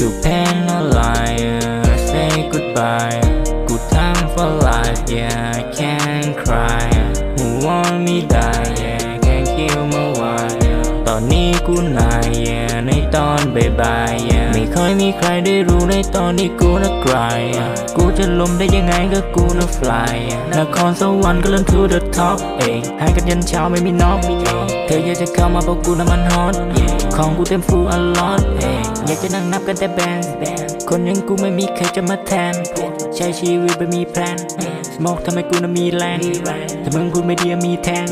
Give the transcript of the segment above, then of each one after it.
to pain a liar say goodbye good time for life yeah I can't cry who want me die กูนายในตอนบ่ายๆ yeah ไม่ค่อยมีใครได้รู้ในตอนที่กูนะกลายกูจะล้มได้ยังไงก็กูนะ fly นครสวรรค์ก็เลื่อน to the top เองให้กันยันเช้าไม่มีน็อกเธออยากจะเข้ามาบอกกูนะมันฮอตของกูเต็มฟูลอลอตอยากจะนั่งนับกันแต่แบน คนอยังกูไม่มีใครจะมาแทน ใช้ชีวิตไม่มีแพลนสมองทำให้กูน่ะมีแรงถ้ามึงพูดไม่ดีมีแทง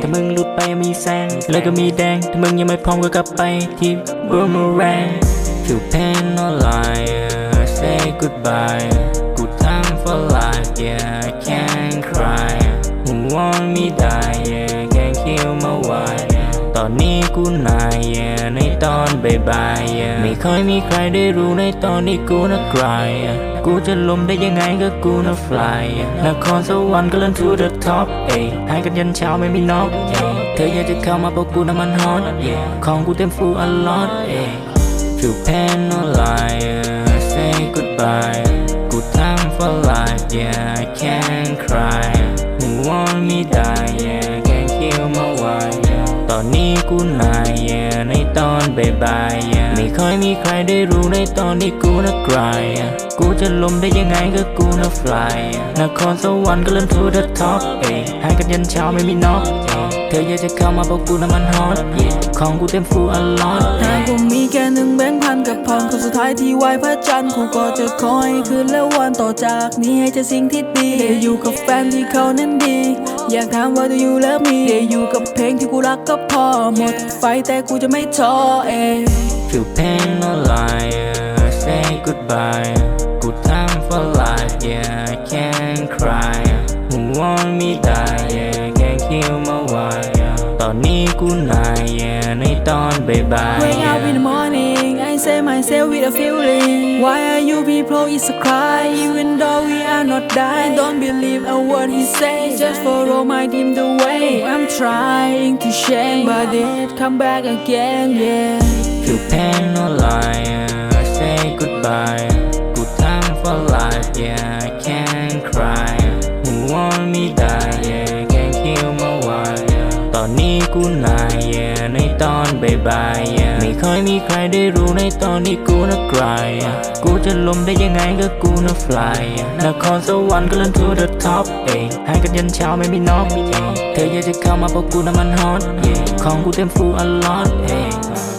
ถ้ามึงหลุดไปมีแซงแล้วก็มีแดง ถ้ามึงยังไม่พร้อมก็กลับไปที่บูมแรง Feel pain no liar say goodbye good time for life yeah I can't cry who want me die yeah ตอนนี้กูนาย yeah ในตอนบ่ายๆ yeah ไม่ค่อยมีใครได้รู้ในตอนที่กูนะกลายกูจะล้มได้ยังไงก็กูนะ fly นครสวรรค์ก็เลื่อน to the top เอ้ยให้กันยันเช้าไม่มีนอกเธออยากจะเข้ามาบอกกูนะมันฮอตของกูเต็มฟูลอลอตเอ้ย Feel pain no liar say goodbye good time for life yeah I can't cry who want me die อน ในตอนบ่ายๆ yeah ไม่ค่อยมีใครได้รู้ในตอนที่กูนะกลายกูจะล้มได้ยังไงก็กูนะ fly นครสวรรค์ก็เลื่อน to the top เอ้ยให้กันยันเช้าไม่มีน็อกเธออยากจะเข้ามาบอกกูนะมันฮอตของกูเต็มฟูลอลอตหากว่ามีแค่หนึ่งแบงค์พันกับพรคนสุดท้ายที่ไหวพระจันทร์กูก็จะคอยคืนและวันต่อจากนี้ให้เจอสิ่งที่ดีได้อยู่กับแฟนที่เขานั้นดี อยากถามว่า do you love me ได้อยู่กับเพลงที่กูรักก็พอหมดไฟแต่กูจะไม่ท้อเอง Feel pain no liar say goodbye good time for life yeah I can't cry who want me die yeah can kill my wife ตอนนี้กูนาย yeah ในตอนบ่ายๆ Wake up in the morning I say myself with a feeling Why are you people is a cry Even though we are not dying Don't believe a word he say Just follow my dream the way I'm trying to change But it come back again yeah Feel pain no lie, I say goodbye good time for life yeah I can't cry who want me die yeah can't kill my wife ตอนนี้กูนาย yeah ตอนบ่ายๆไม่ค่อยมีใครได้รู้ในตอนที่กูนะกลายกูจะล้มได้ยังไงก็กูนะฟลายนครสวรรค์ก็เลื่อน to the top เองให้กันยันเช้าไม่มีนอกเธออยากจะเข้ามาบอกกูนะมันฮอตของกูเต็มฟูอัลอตเอง